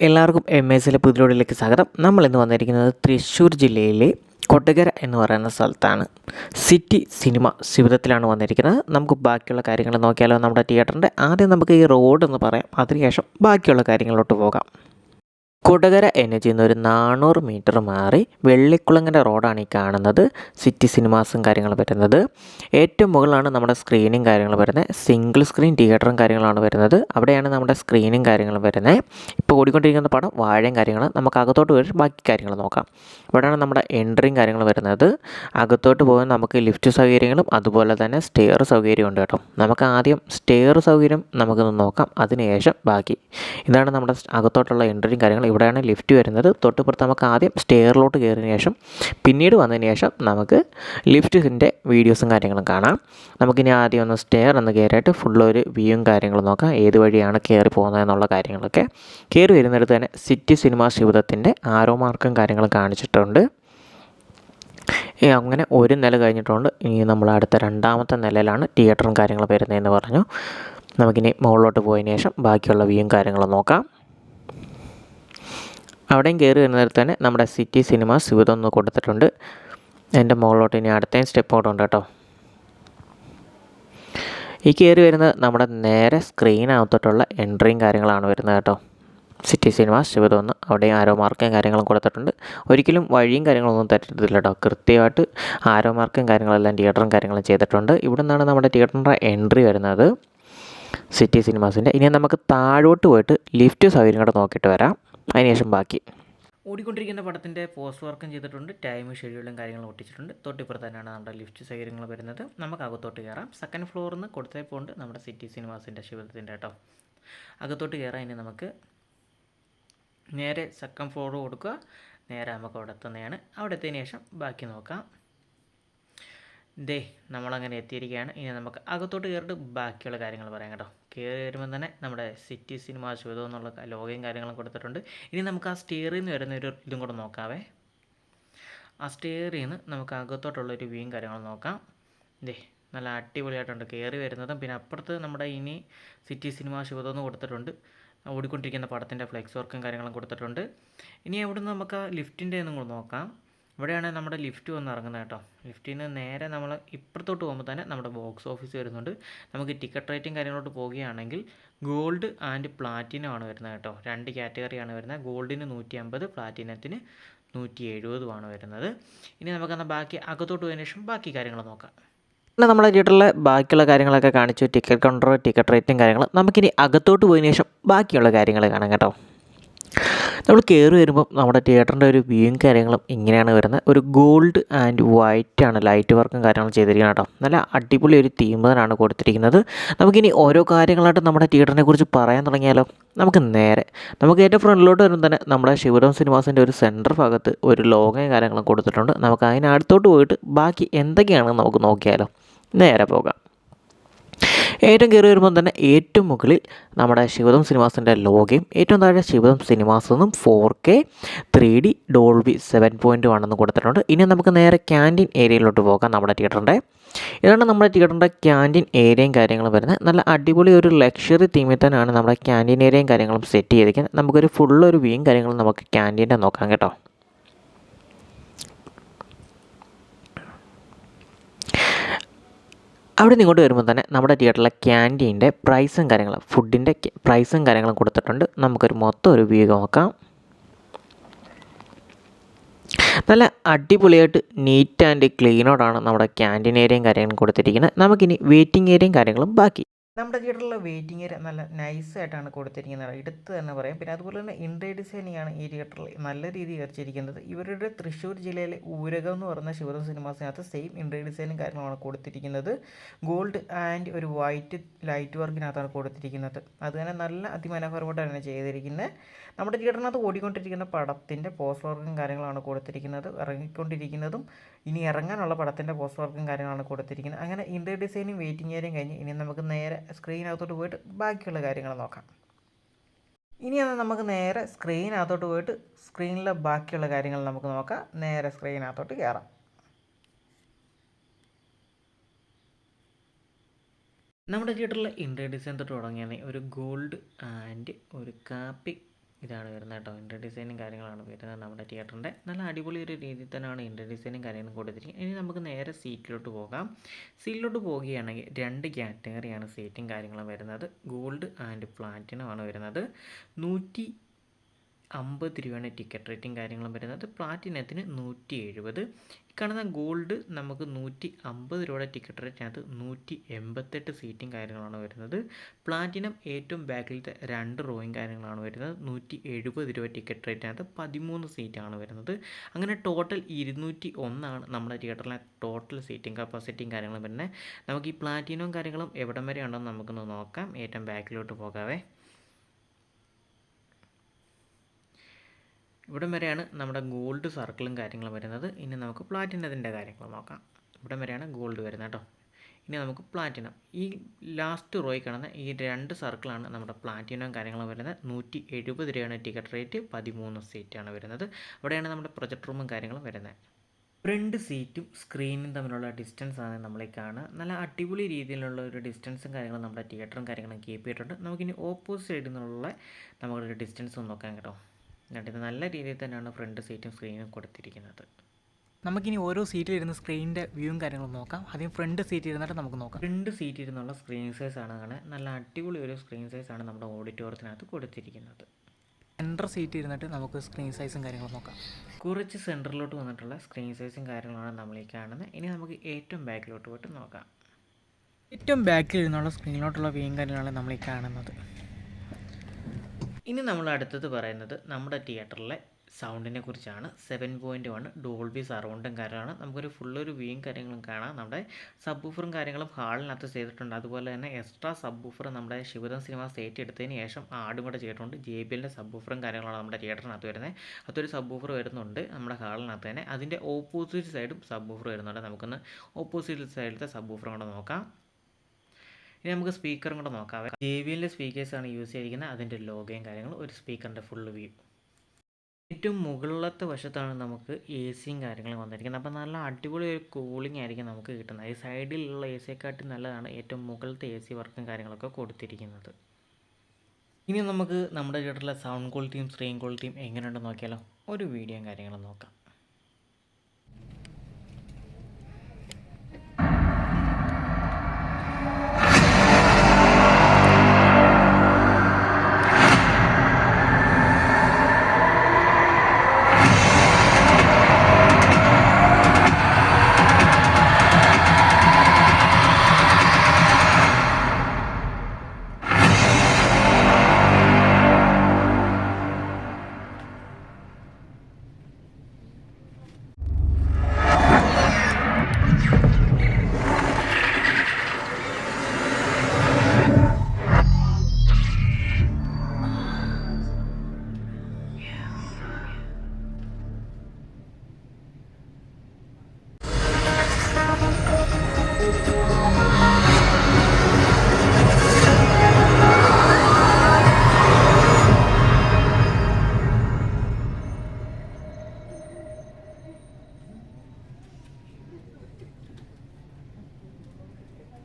എല്ലാവർക്കും എം എസിലെ പുതിലോടിലേക്ക് സ്വാഗതം. നമ്മൾ ഇന്ന് വന്നിരിക്കുന്നത് തൃശ്ശൂർ ജില്ലയിലെ കൊട്ടകര എന്ന് പറയുന്ന സ്ഥലത്താണ്. സിറ്റി സിനിമ ശിവിതത്തിലാണ് വന്നിരിക്കുന്നത്. നമുക്ക് ബാക്കിയുള്ള കാര്യങ്ങൾ നോക്കിയാലോ നമ്മുടെ തിയേറ്ററിന്റെ ആദ്യം നമുക്ക് ഈ റോഡ് എന്ന് പറയാം. അതിനുശേഷം ബാക്കിയുള്ള കാര്യങ്ങളിലോട്ട് പോകാം. കൊടകര എനർജി എന്നൊരു ഒരു നാനൂറ് മീറ്റർ മാറി വെള്ളിക്കുളങ്ങര റോഡാണ് ഈ കാണുന്നത് സിറ്റി സിനിമാസും കാര്യങ്ങളും വരുന്നത്. ഏറ്റവും മുകളിലാണ് നമ്മുടെ സ്ക്രീനും കാര്യങ്ങളും വരുന്നത്. സിംഗിൾ സ്ക്രീൻ തിയേറ്ററും കാര്യങ്ങളാണ് വരുന്നത്. അവിടെയാണ് നമ്മുടെ സ്ക്രീനും കാര്യങ്ങളും വരുന്നത് ഇപ്പോൾ ഓടിക്കൊണ്ടിരിക്കുന്ന പടം വാഴയും കാര്യങ്ങളും. നമുക്ക് അകത്തോട്ട് പോയി ബാക്കി കാര്യങ്ങൾ നോക്കാം. ഇവിടെയാണ് നമ്മുടെ എൻട്രിയും കാര്യങ്ങളും വരുന്നത്. അകത്തോട്ട് പോകാൻ നമുക്ക് ലിഫ്റ്റ് സൗകര്യങ്ങളും അതുപോലെ തന്നെ സ്റ്റെയർ സൗകര്യം ഉണ്ട് കേട്ടോ. നമുക്ക് ആദ്യം സ്റ്റെയർ സൗകര്യം നമുക്കൊന്ന് നോക്കാം. അതിനുശേഷം ബാക്കി. ഇതാണ് നമ്മുടെ അകത്തോട്ടുള്ള എൻട്രിയും കാര്യങ്ങളും. ഇവിടെയാണ് ലിഫ്റ്റ് വരുന്നത്. തൊട്ടുപുറത്ത് നമുക്ക് ആദ്യം സ്റ്റെയറിലോട്ട് കയറിയതിന് ശേഷം പിന്നീട് വന്നതിന് ശേഷം നമുക്ക് ലിഫ്റ്റിന്റെ വീഡിയോസും കാര്യങ്ങളും കാണാം. നമുക്കിനി ആദ്യം ഒന്ന് സ്റ്റെയർ ഒന്ന് കയറിയിട്ട് ഫുൾ ഒരു വ്യൂവും കാര്യങ്ങളും നോക്കാം. ഏത് വഴിയാണ് കയറി പോകുന്നത് എന്നുള്ള കാര്യങ്ങളൊക്കെ. കയറി വരുന്നിടത്ത് തന്നെ സിറ്റി സിനിമ ശിവദത്തിന്റെ ആരോ മാർക്കും കാര്യങ്ങളും കാണിച്ചിട്ടുണ്ട്. അങ്ങനെ ഒരു നില കഴിഞ്ഞിട്ടുണ്ട്. ഇനി നമ്മൾ അടുത്ത രണ്ടാമത്തെ നിലയിലാണ് തിയേറ്ററും കാര്യങ്ങളും വരുന്നതെന്ന് പറഞ്ഞു. നമുക്കിനി മുകളിലോട്ട് പോയതിന് ശേഷം ബാക്കിയുള്ള വ്യൂവും കാര്യങ്ങളും നോക്കാം. അവിടെയും കയറി വരുന്നതിൽ തന്നെ നമ്മുടെ സിറ്റി സിനിമ ശിവതം ഒന്ന് കൊടുത്തിട്ടുണ്ട്. എന്റെ മുകളിലോട്ട് ഇനി അടുത്തയും സ്റ്റെപ്പ് കൂടെ ഉണ്ട് കേട്ടോ. ഈ കയറി വരുന്നത് നമ്മുടെ നേരെ സ്ക്രീനകത്തോട്ടുള്ള എൻട്രിയും കാര്യങ്ങളാണ് വരുന്നത് കേട്ടോ. സിറ്റി സിനിമ ശിവതൊന്ന് അവിടെയും ആരോ മാർക്കും കാര്യങ്ങളും കൊടുത്തിട്ടുണ്ട്. ഒരിക്കലും വഴിയും കാര്യങ്ങളൊന്നും തെറ്റിട്ടില്ല കേട്ടോ. കൃത്യമായിട്ട് ആരോ മാർക്കും കാര്യങ്ങളെല്ലാം തിയേറ്ററും കാര്യങ്ങളും ചെയ്തിട്ടുണ്ട്. ഇവിടെ നിന്നാണ് നമ്മുടെ തിയേറ്ററിന്റെ എൻട്രി വരുന്നത്. സിറ്റി സിനിമാസിന്റെ. ഇനി നമുക്ക് താഴോട്ട് പോയിട്ട് ലിഫ്റ്റ് സൗകര്യം കൂടെ നോക്കിയിട്ട് വരാം. അതിനുശേഷം ബാക്കി. ഓടിക്കൊണ്ടിരിക്കുന്ന പടത്തിന്റെ പോസ്റ്റ് വർക്കും ചെയ്തിട്ടുണ്ട്. ടൈം ഷെഡ്യൂളും കാര്യങ്ങളും ഒട്ടിച്ചിട്ടുണ്ട്. തൊട്ടിപ്പുറത്ത് തന്നെയാണ് നമ്മുടെ ലിഫ്റ്റ് സൗകര്യങ്ങൾ വരുന്നത്. നമുക്ക് അകത്തോട്ട് കയറാം. സെക്കൻഡ് ഫ്ലോറിൽ നിന്ന് കൊടുത്തേ പോണ്ട്. നമ്മുടെ സിറ്റി സിനിമാസിന്റെ ശിവത്തിന്റെ കേട്ടോ. അകത്തോട്ട് കയറാൻ ഇനി നമുക്ക് നേരെ സെക്കൻഡ് ഫ്ലോർ കൊടുക്കുക. നേരെ നമുക്ക് അവിടെ എത്തുന്നതാണ്. അവിടെ എത്തിയതിന് ശേഷം ബാക്കി നോക്കാം. ദേ നമ്മളങ്ങനെ എത്തിയിരിക്കുകയാണ്. ഇനി നമുക്ക് അകത്തോട്ട് കയറിയിട്ട് ബാക്കിയുള്ള കാര്യങ്ങൾ പറയാം കേട്ടോ. കയറി വരുമ്പോൾ തന്നെ നമ്മുടെ സിറ്റി സിനിമ ശിവതം എന്നുള്ള ലോഗയും കാര്യങ്ങളും കൊടുത്തിട്ടുണ്ട്. ഇനി നമുക്ക് ആ സ്റ്റെയറിൽ നിന്ന് വരുന്ന ഒരു ഇതും കൂടെ നോക്കാവേ. ആ സ്റ്റെയറിൽ നിന്ന് നമുക്ക് അകത്തോട്ടുള്ളൊരു വ്യൂയും കാര്യങ്ങളും നോക്കാം. ദേ നല്ല അടിപൊളിയായിട്ടുണ്ട് കയറി വരുന്നതും. പിന്നെ അപ്പുറത്ത് നമ്മുടെ ഇനി സിറ്റി സിനിമ ശിവതം എന്ന് കൊടുത്തിട്ടുണ്ട്. ഓടിക്കൊണ്ടിരിക്കുന്ന പടത്തിന്റെ ഫ്ലെക്സ് വർക്കും കാര്യങ്ങളും കൊടുത്തിട്ടുണ്ട്. ഇനി അവിടെ നമുക്ക് ആ ലിഫ്റ്റിന്റെ ഒന്നും കൂടെ നോക്കാം. ഇവിടെയാണ് നമ്മുടെ ലിഫ്റ്റ് വന്ന് ഇറങ്ങുന്നത് കേട്ടോ. ലിഫ്റ്റിൽ നിന്ന് നേരെ നമ്മൾ ഇപ്പുറത്തോട്ട് പോകുമ്പോൾ തന്നെ നമ്മുടെ ബോക്സ് ഓഫീസ് വരുന്നുണ്ട്. നമുക്ക് ടിക്കറ്റ് റേറ്റിംഗ് കാര്യങ്ങളോട്ട് പോവുകയാണെങ്കിൽ ഗോൾഡ് ആൻഡ് പ്ലാറ്റിനം ആണ് വരുന്നത് കേട്ടോ. രണ്ട് കാറ്റഗറിയാണ് വരുന്നത്. ഗോൾഡിന് നൂറ്റി അമ്പത് പ്ലാറ്റിനത്തിന് നൂറ്റി എഴുപതുമാണ് വരുന്നത്. ഇനി നമുക്കെന്നാൽ ബാക്കി അകത്തോട്ട് പോയതിനു ശേഷം ബാക്കി കാര്യങ്ങൾ നോക്കാം. പിന്നെ നമ്മുടെ തിയേറ്ററിലെ ബാക്കിയുള്ള കാര്യങ്ങളൊക്കെ കാണിച്ചു. ടിക്കറ്റ് കൗണ്ടർ ടിക്കറ്റ് റേറ്റും കാര്യങ്ങൾ നമുക്കിനി അകത്തോട്ട് പോയതിനു ശേഷം ബാക്കിയുള്ള കാര്യങ്ങൾ കാണാം കേട്ടോ. നമ്മൾ കയറി വരുമ്പം നമ്മുടെ തിയേറ്ററിന്റെ ഒരു വ്യൂയും കാര്യങ്ങളും ഇങ്ങനെയാണ് വരുന്നത്. ഒരു ഗോൾഡ് ആൻഡ് വൈറ്റ് ആണ് ലൈറ്റ് വർക്കും കാര്യങ്ങളും ചെയ്തിരിക്കുന്നത് കേട്ടോ. നല്ല അടിപൊളി ഒരു തീം തന്നെയാണ് കൊടുത്തിരിക്കുന്നത്. നമുക്കിനി ഓരോ കാര്യങ്ങളായിട്ട് നമ്മുടെ തിയേറ്ററിനെ കുറിച്ച് പറയാൻ തുടങ്ങിയാലോ? നമുക്ക് നേരെ. നമുക്ക് ഏറ്റവും ഫ്രണ്ടിലോട്ട് വരുമ്പോൾ തന്നെ നമ്മുടെ ശിവരാം സിനിമാസിന്റെ ഒരു സെന്റർ ഭാഗത്ത് ഒരു ലോഗയും കാര്യങ്ങളും കൊടുത്തിട്ടുണ്ട്. നമുക്ക് അതിനടുത്തോട്ട് പോയിട്ട് ബാക്കി എന്തൊക്കെയാണെന്ന് നമുക്ക് നോക്കിയാലോ? നേരെ പോകാം. ഏറ്റവും കയറി വരുമ്പോൾ തന്നെ ഏറ്റവും മുകളിൽ നമ്മുടെ ശിവദം സിനിമാസിന്റെ ലോഗയും ഏറ്റവും താഴെ ശിവദം സിനിമാസ് നിന്നും four K three D Dolby seven point ആണെന്ന് കൊടുത്തിട്ടുണ്ട്. ഇനി നമുക്ക് നേരെ ക്യാന്റീൻ ഏരിയയിലോട്ട് പോകാം നമ്മുടെ തിയേറ്ററിന്റെ ഇതാണ് നമ്മുടെ തിയേറ്ററിന്റെ ക്യാന്റീൻ ഏരിയയും കാര്യങ്ങളും വരുന്നത്. നല്ല അടിപൊളി ഒരു ലക്ഷറി തീമിൽ തന്നെയാണ് നമ്മുടെ ക്യാന്റീൻ ഏരിയയും കാര്യങ്ങളും സെറ്റ് ചെയ്തിരിക്കുന്നത്. നമുക്കൊരു ഫുൾ ഒരു വ്യൂയും കാര്യങ്ങളും നമുക്ക് ക്യാന്റീന്റെ നോക്കാം കേട്ടോ. അവിടെ നിന്ന് ഇങ്ങോട്ട് വരുമ്പോൾ തന്നെ നമ്മുടെ തിയേറ്ററിലെ ക്യാന്റീന്റെ പ്രൈസും കാര്യങ്ങളും ഫുഡിന്റെ പ്രൈസും കാര്യങ്ങളും കൊടുത്തിട്ടുണ്ട്. നമുക്കൊരു മൊത്തം ഒരു വ്യൂ നോക്കാം. നല്ല അടിപൊളിയായിട്ട് നീറ്റ് ആൻഡ് ക്ലീനോടാണ് നമ്മുടെ ക്യാന്റീൻ ഏരിയയും കാര്യങ്ങളും കൊടുത്തിരിക്കുന്നത്. നമുക്കിനി വെയിറ്റിംഗ് ഏരിയയും കാര്യങ്ങളും ബാക്കി. നമ്മുടെ തിയേറ്ററിലെ വെയിറ്റിംഗ് ഏരിയ നല്ല നൈസ് ആയിട്ടാണ് കൊടുത്തിരിക്കുന്നത്. എടുത്ത് തന്നെ പറയാം. പിന്നെ അതുപോലെ തന്നെ ഇൻഡേ ഡിസൈനിങ് ആണ് ഈ തിയേറ്ററിൽ നല്ല രീതിയിൽ വരച്ചിരിക്കുന്നത്. ഇവരുടെ തൃശ്ശൂർ ജില്ലയിലെ ഊരകം എന്ന് പറയുന്ന ശിവദം സിനിമാസിനകത്ത് സെയിം ഇൻഡേ ഡിസൈനും കാര്യങ്ങളാണ് കൊടുത്തിരിക്കുന്നത്. ഗോൾഡ് ആൻഡ് ഒരു വൈറ്റ് ലൈറ്റ് വർക്കിനകത്താണ് കൊടുത്തിരിക്കുന്നത്. അത് തന്നെ നല്ല അതിമനോഹരമായിട്ടാണ് ചെയ്തിരിക്കുന്നത്. നമ്മുടെ തിയേറ്ററിനകത്ത് ഓടിക്കൊണ്ടിരിക്കുന്ന പടത്തിന്റെ പോസ്റ്റ് വർക്കും കാര്യങ്ങളാണ് കൊടുത്തിരിക്കുന്നത് ഇറങ്ങിക്കൊണ്ടിരിക്കുന്നതും ഇനി ഇറങ്ങാനുള്ള പടത്തിന്റെ പോസ്റ്റ് വർക്കും കാര്യങ്ങളാണ് കൊടുത്തിരിക്കുന്നത്. അങ്ങനെ ഇന്റർ ഡിസൈനും വെയിറ്റിംഗ് ഏരിയയും കഴിഞ്ഞ് ഇനി നമുക്ക് നേരെ സ്ക്രീനകത്തോട്ട് പോയിട്ട് ബാക്കിയുള്ള കാര്യങ്ങൾ നോക്കാം. ഇനി അത് നമുക്ക് നേരെ സ്ക്രീനകത്തോട്ട് പോയിട്ട് സ്ക്രീനിലെ ബാക്കിയുള്ള കാര്യങ്ങൾ നമുക്ക് നോക്കാം. നേരെ സ്ക്രീനകത്തോട്ട് കയറാം നമ്മുടെ തിയേറ്ററിലെ ഇന്റർ ഡിസൈൻ തൊട്ട് തുടങ്ങിയാണ് ഒരു ഗോൾഡ് ആൻഡ് ഒരു കാപ്പി ഇതാണ് വരുന്നത് കേട്ടോ. ഇന്റർ ഡിസൈനും കാര്യങ്ങളാണ് വരുന്നത് നമ്മുടെ തിയേറ്ററിന്റെ നല്ല അടിപൊളി ഒരു രീതിയിൽ തന്നെയാണ് ഇന്റർ ഡിസൈനും കാര്യങ്ങളും കൊടുത്തിരിക്കുന്നത്. ഇനി നമുക്ക് നേരെ സീറ്റിലോട്ട് പോകാം. സീറ്റിലോട്ട് പോവുകയാണെങ്കിൽ രണ്ട് കാറ്റഗറിയാണ് സീറ്റും കാര്യങ്ങളും വരുന്നത്. ഗോൾഡ് ആൻഡ് പ്ലാറ്റിനം ആണ് വരുന്നത്. നൂറ്റി അമ്പത് രൂപയാണ് ടിക്കറ്റ് റേറ്റും കാര്യങ്ങളും വരുന്നത്. പ്ലാറ്റിനത്തിന് നൂറ്റി എഴുപത് കാണുന്ന ഗോൾഡ് നമുക്ക് നൂറ്റി അമ്പത് രൂപയുടെ ടിക്കറ്റ് റേറ്റിനകത്ത് നൂറ്റി എൺപത്തെട്ട് സീറ്റും കാര്യങ്ങളാണ് വരുന്നത്. പ്ലാറ്റിനം ഏറ്റവും ബാക്കിലത്തെ രണ്ട് റോയും കാര്യങ്ങളാണ് വരുന്നത്. നൂറ്റി എഴുപത് രൂപ ടിക്കറ്റ് റേറ്റിനകത്ത് പതിമൂന്ന് സീറ്റാണ് വരുന്നത്. അങ്ങനെ ടോട്ടൽ ഇരുന്നൂറ്റി ഒന്നാണ് നമ്മുടെ തിയേറ്ററിലെ ടോട്ടൽ സീറ്റിംഗ് കപ്പാസിറ്റിയും കാര്യങ്ങളും വരുന്നത്. നമുക്ക് ഈ പ്ലാറ്റിനവും കാര്യങ്ങളും എവിടം വരെ ഉണ്ടെന്ന് നമുക്കൊന്ന് നോക്കാം. ഏറ്റവും ബാക്കിലോട്ട് പോകാവേ. ഇവിടം വരെയാണ് നമ്മുടെ ഗോൾഡ് സർക്കിളും കാര്യങ്ങളും വരുന്നത്. ഇനി നമുക്ക് പ്ലാറ്റിനത്തിന്റെ കാര്യങ്ങൾ നോക്കാം. ഇവിടം വരെയാണ് ഗോൾഡ് വരുന്നത് കേട്ടോ ഇനി നമുക്ക് പ്ലാറ്റിനം ഈ ലാസ്റ്റ് റോയിൽ കാണുന്ന ഈ രണ്ട് സർക്കിളാണ് നമ്മുടെ പ്ലാറ്റിനം കാര്യങ്ങളും വരുന്നത്. നൂറ്റി എഴുപത് രൂപയാണ് ടിക്കറ്റ് റേറ്റ് പതിമൂന്ന് സീറ്റാണ് വരുന്നത്. അവിടെയാണ് നമ്മുടെ പ്രൊജക്ട് റൂമും കാര്യങ്ങളും വരുന്നത്. ഫ്രണ്ട് സീറ്റും സ്ക്രീനും തമ്മിലുള്ള ഡിസ്റ്റൻസ് ആണ് നമ്മളീ കാണുക. നല്ല അടിപൊളി രീതിയിലുള്ള ഒരു ഡിസ്റ്റൻസും കാര്യങ്ങളും നമ്മുടെ തിയേറ്ററും കാര്യങ്ങളും കീപ്പ് ചെയ്തിട്ടുണ്ട്. നമുക്കിനി ഓപ്പോസിറ്റ് സൈഡിൽ നിന്നുള്ള നമുക്കൊരു ഡിസ്റ്റൻസ് നോക്കാം കേട്ടോ. എന്നിട്ട് ഇത് നല്ല രീതിയിൽ തന്നെയാണ് ഫ്രണ്ട് സീറ്റും സ്ക്രീനും കൊടുത്തിരിക്കുന്നത്. നമുക്കിനി ഓരോ സീറ്റിലിരുന്ന് സ്ക്രീനിന്റെ വ്യൂവും കാര്യങ്ങളും നോക്കാം. ആദ്യം ഫ്രണ്ട് സീറ്റ് ഇരുന്നിട്ട് നമുക്ക് നോക്കാം. ഫ്രണ്ട് സീറ്റ് ഇരുന്നുള്ള സ്ക്രീൻ സൈസ് ആണ് കാണാൻ നല്ല അടിപൊളി ഒരു സ്ക്രീൻ സൈസ് ആണ് നമ്മുടെ ഓഡിറ്റോറിയത്തിനകത്ത് കൊടുത്തിരിക്കുന്നത്. സെന്റർ സീറ്റ് ഇരുന്നിട്ട് നമുക്ക് സ്ക്രീൻ സൈസും കാര്യങ്ങളും നോക്കാം. കുറച്ച് സെന്ററിലോട്ട് വന്നിട്ടുള്ള സ്ക്രീൻ സൈസും കാര്യങ്ങളാണ് നമ്മൾ ഈ കാണുന്നത്. ഇനി നമുക്ക് ഏറ്റവും ബാക്കിലോട്ട് പോയിട്ട് നോക്കാം. ഏറ്റവും ബാക്കിൽ ഇരുന്നുള്ള സ്ക്രീനിലോട്ടുള്ള വ്യൂവും കാര്യങ്ങളാണ് നമ്മൾ ഈ കാണുന്നത്. ഇനി നമ്മൾ അടുത്തത് പറയുന്നത് നമ്മുടെ തിയേറ്ററിലെ സൗണ്ടിനെ കുറിച്ചാണ്. സെവൻ പോയിന്റ് വൺ ഡോൾബി സറൗണ്ടും കാര്യമാണ്. നമുക്കൊരു ഫുള്ളൊരു വ്യൂയും കാര്യങ്ങളും കാണാം. നമ്മുടെ സബ് ഊഫറും കാര്യങ്ങളും ഹാളിനകത്ത് ചെയ്തിട്ടുണ്ട്. അതുപോലെ തന്നെ എക്സ്ട്രാ സബ് ഊഫർ നമ്മുടെ ശിവദം സിനിമാസ് സ്റ്റേറ്റ് എടുത്തതിന് ശേഷം ആടും കൂടെ ചെയ്തിട്ടുണ്ട്. ജെ ബി എല്ലിന്റെ സബ് ഊഫറും കാര്യങ്ങളാണ് നമ്മുടെ തിയേറ്ററിനകത്ത് വരുന്നത്. അതൊരു സബ് ഊഫർ വരുന്നുണ്ട് നമ്മുടെ ഹാളിനകത്ത് തന്നെ. അതിന്റെ ഓപ്പോസിറ്റ് സൈഡും സബ് ഊഫർ വരുന്നുണ്ട്. നമുക്കൊന്ന് ഓപ്പോസിറ്റ് സൈഡിലത്തെ സബ് ഊഫറും കൂടെ നോക്കാം. ഇനി നമുക്ക് സ്പീക്കറും കൂടെ നോക്കാം. ജെ ബി എല്ലിന്റെ സ്പീക്കേഴ്സാണ് യൂസ് ചെയ്തിരിക്കുന്നത്. അതിന്റെ ലോഗയും കാര്യങ്ങളും ഒരു സ്പീക്കറിന്റെ ഫുൾ വ്യൂ ഏറ്റവും മുകളിലത്തെ വശത്താണ് നമുക്ക് എ സിയും കാര്യങ്ങളും വന്നിരിക്കുന്നത്. അപ്പോൾ നല്ല അടിപൊളി ഒരു കൂളിംഗ് ആയിരിക്കും നമുക്ക് കിട്ടുന്നത്. ഈ സൈഡിലുള്ള എ സിയെക്കാട്ടി നല്ലതാണ് ഏറ്റവും മുകളിലത്തെ എ സി വർക്കും കാര്യങ്ങളൊക്കെ കൊടുത്തിരിക്കുന്നത്. ഇനി നമുക്ക് നമ്മുടെ തിയേറ്ററിലെ സൗണ്ട് ക്വാളിറ്റിയും സ്ക്രീൻ ക്വാളിറ്റിയും എങ്ങനെയുണ്ടെന്ന് നോക്കിയാലോ? ഒരു വീഡിയോയും കാര്യങ്ങളും നോക്കാം.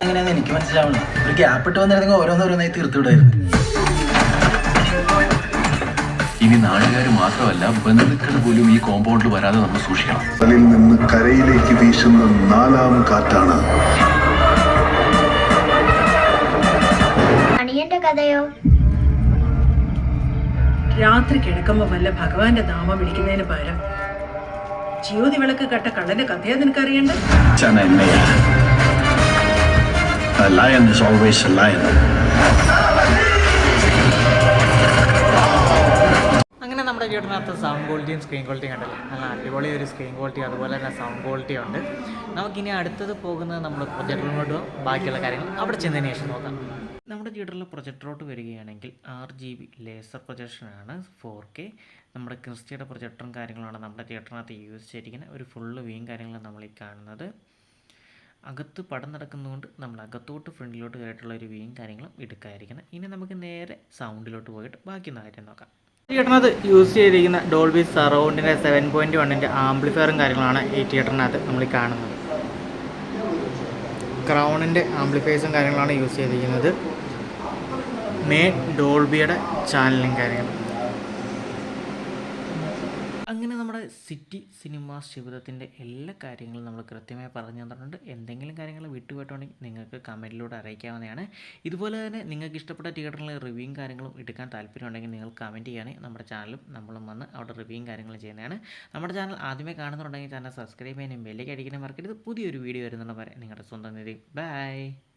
എങ്ങനെയാന്ന് എനിക്ക് മനസ്സിലാവണം ഒരു ഗ്യാപ്പ് ഇട്ട് വന്നിരുന്നെങ്കിൽ ഓരോന്നോരോന്നായി തീർത്തുവിടായിരുന്നു. ഇനി നാടുകാർ മാത്രമല്ല ബന്ധുക്കൾ പോലും ഈ കോമ്പൗണ്ടിൽ വരാതെ നമ്മൾ സൂക്ഷിക്കണം. കടലിൽ നിന്ന് കരയിലേക്ക് വീശുന്ന നാലാം കാറ്റാണ്. അണിയന്റെ കഥയോ? രാത്രി കിടക്കുമ്പോ വല്ല ഭഗവാന്റെ നാമം വിളിക്കുന്നതിന് പകരം ജ്യോതി വിളക്ക് കട്ട കള്ളന്റെ കഥയാ നിനക്കറിയണ്ട A lion is always a lion. അങ്ങനെ നമ്മുടെ വീടിനകത്ത് സൗണ്ട് ക്വാളിറ്റിയും സ്ക്രീൻ ക്വാളിറ്റിയും കണ്ടല്ലോ? നല്ല അടിപൊളി ഒരു സ്ക്രീൻ ക്വാളിറ്റി അതുപോലെ തന്നെ സൗണ്ട് ക്വാളിറ്റി ഉണ്ട്. നമുക്കിനി അടുത്തത് പോകുന്നത് നമ്മൾ പ്രൊജക്ടറിനോട്ട് ബാക്കിയുള്ള കാര്യങ്ങൾ അവിടെ ചെന്നതിന് ശേഷം നോക്കാം. നമ്മുടെ തിയേറ്ററിൽ പ്രൊജക്ടറോട്ട് വരികയാണെങ്കിൽ ആറ് ജി ബി ലേസർ പ്രൊജക്ഷനാണ് ഫോർ കെ നമ്മുടെ ക്രിസ്റ്റിയുടെ പ്രൊജക്ടറും കാര്യങ്ങളാണ് നമ്മുടെ തിയേറ്ററിനകത്ത് യൂസ് ചെയ്തിരിക്കുന്നത് ഒരു ഫുള്ള് വ്യൂയും കാര്യങ്ങളും നമ്മൾ ഈ കാണുന്നത്. അകത്ത് പടം നടക്കുന്നതുകൊണ്ട് നമ്മൾ അകത്തോട്ട് ഫ്രണ്ടിലോട്ട് കയറിയിട്ടുള്ള ഒരു വ്യൂയും കാര്യങ്ങളും എടുക്കാതിരിക്കുന്നത് ഇനി നമുക്ക് നേരെ സൗണ്ടിലോട്ട് പോയിട്ട് ബാക്കി കാര്യം നോക്കാം. തിയേറ്ററിനകത്ത് യൂസ് ചെയ്തിരിക്കുന്ന ഡോൾബി സറൗണ്ടിന്റെ സെവൻ പോയിന്റ് വണ്ണിന്റെ ആംപ്ലിഫയറും കാര്യങ്ങളാണ് ഈ തിയേറ്ററിനകത്ത് നമ്മൾ കാണുന്നത്. ക്രൗണിന്റെ ആംപ്ലിഫയേഴ്സും കാര്യങ്ങളാണ് യൂസ് ചെയ്തിരിക്കുന്നത്. മേ ഡോൾബിയുടെ ചാനലും കാര്യങ്ങളും നമ്മുടെ സിറ്റി സിനിമാസ് ജീവിതത്തിന്റെ എല്ലാ കാര്യങ്ങളും നമ്മൾ കൃത്യമായി പറഞ്ഞു തന്നിട്ടുണ്ട്. എന്തെങ്കിലും കാര്യങ്ങൾ വിട്ടുപോയിട്ടുണ്ടെങ്കിൽ നിങ്ങൾക്ക് കമന്റിലൂടെ അറിയിക്കാവുന്നതാണ്. ഇതുപോലെ തന്നെ നിങ്ങൾക്ക് ഇഷ്ടപ്പെട്ട തിയേറ്ററിലെ റിവ്യൂയും കാര്യങ്ങളും എടുക്കാൻ താല്പര്യമുണ്ടെങ്കിൽ നിങ്ങൾ കമന്റ് ചെയ്യുകയാണെങ്കിൽ നമ്മുടെ ചാനലും നമ്മളും വന്ന് അവിടെ റിവ്യൂയും കാര്യങ്ങളും ചെയ്യുന്നതാണ്. നമ്മുടെ ചാനൽ ആദ്യമേ കാണുന്നുണ്ടെങ്കിൽ ചാനൽ സബ്സ്ക്രൈബ് ചെയ്യാനും ബെല്ലേക്ക് അടിക്കാനും മറക്കരുത്. പുതിയൊരു വീഡിയോ വരുന്നുണ്ടെന്ന് പറയാം നിങ്ങളുടെ സ്വന്തം നിധി ബൈ